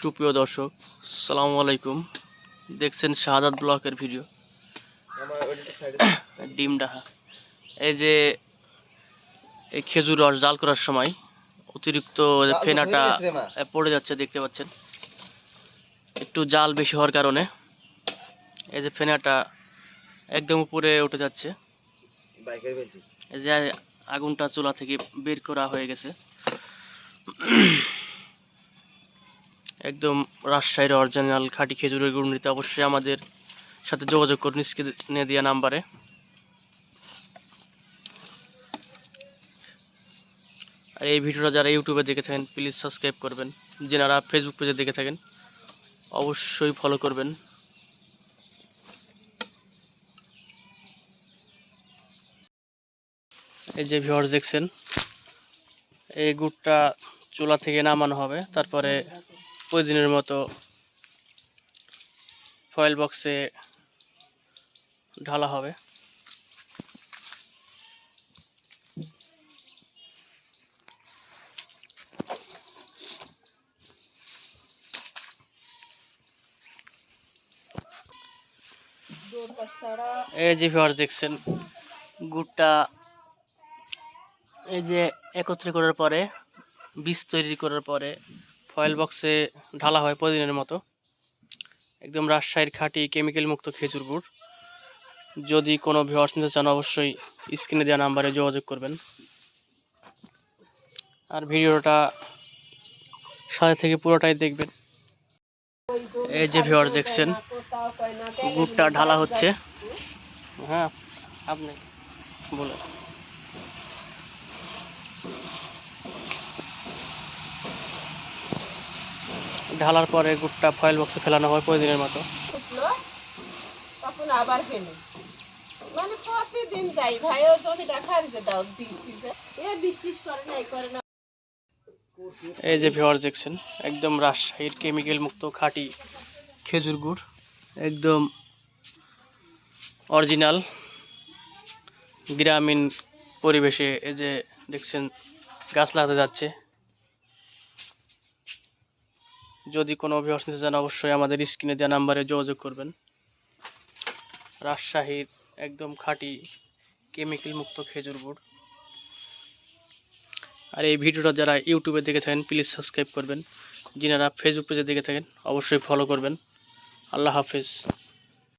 সুপ্রিয় দর্শক সালামু আলাইকুম। দেখছেন শাহাদাত ব্লকের ভিডিও। ডিম ডাহা। এই যে এই খেজুর রস জাল করার সময় অতিরিক্ত ফেনাটা পড়ে যাচ্ছে দেখতে পাচ্ছেন। একটু জাল বেশি হওয়ার কারণে এই যে ফেনাটা একদম উপরে উঠে যাচ্ছে। এই যে আগুনটা চুলা থেকে বের করা হয়ে গেছে। একদম রাজশাহীর অরিজিনাল খাঁটি খেজুরের গুড় নিতে অবশ্যই আমাদের সাথে যোগাযোগ করুন স্ক্রিনে দেওয়া নাম্বারে। আর এই ভিডিওটা যারা ইউটিউবে দেখে থাকেন প্লিজ সাবস্ক্রাইব করবেন। যারা ফেসবুক পেজে দেখে থাকেন, অবশ্যই ফলো করবেন। এই যে ভিউয়ার্স দেখছেন, এই গুড়টা চুলা থেকে নামানো হবে, তারপরে প্রতিদিনের মতো ফয়েল বক্সে ঢালা হবে। এই যে ভিউয়ার্স দেখছেন, গুড়টা এই যে একত্রে করার পরে, বীজ তৈরি করার পরে ফয়েল বক্সে ঢালা হয় প্রতিদিনের মতো। একদম রাজশাহীর খাঁটি কেমিক্যাল মুক্ত খেজুর গুড়। যদি কোনো ভিউয়ার্স নিতে চান, অবশ্যই স্ক্রিনে দেওয়া নাম্বারে যোগাযোগ করবেন। আর ভিডিওটা সাথে থেকে পুরোটাই দেখবেন। এই যে ভিউয়ার্স দেখছেন, গুড়টা ঢালা হচ্ছে। হ্যাঁ আপনি বলুন। ঢালার পরে গুড়টা ফয়েল বক্সে ফেলানো হয় প্রতিদিনের মতো। তখন আবার ফেলে। মানে প্রতিদিন যাই ভাইও জমি দেখার যে দাও দিছি যে এ বিশ্বাস করে না এই করে না। এই যে ভিওয়ার দেখছেন একদম রাজশাহীর কেমিক্যাল মুক্ত খাঁটি খেজুর গুড় একদম অরিজিনাল গ্রামীণ পরিবেশে এই যে দেখছেন গাছ লাগাতে যাচ্ছে। যদি কোনো অভিবাস নিতে চান, অবশ্যই আমাদের স্ক্রিনে দেওয়া নাম্বারে যোগাযোগ করবেন। রাজশাহীর একদম খাঁটি কেমিক্যাল মুক্ত খেজুর গুড়। আর এই ভিডিওটা যারা ইউটিউবে দেখে থাকেন প্লিজ সাবস্ক্রাইব করবেন। যিনারা ফেসবুক পেজে দেখে থাকেন, অবশ্যই ফলো করবেন। আল্লাহ হাফেজ।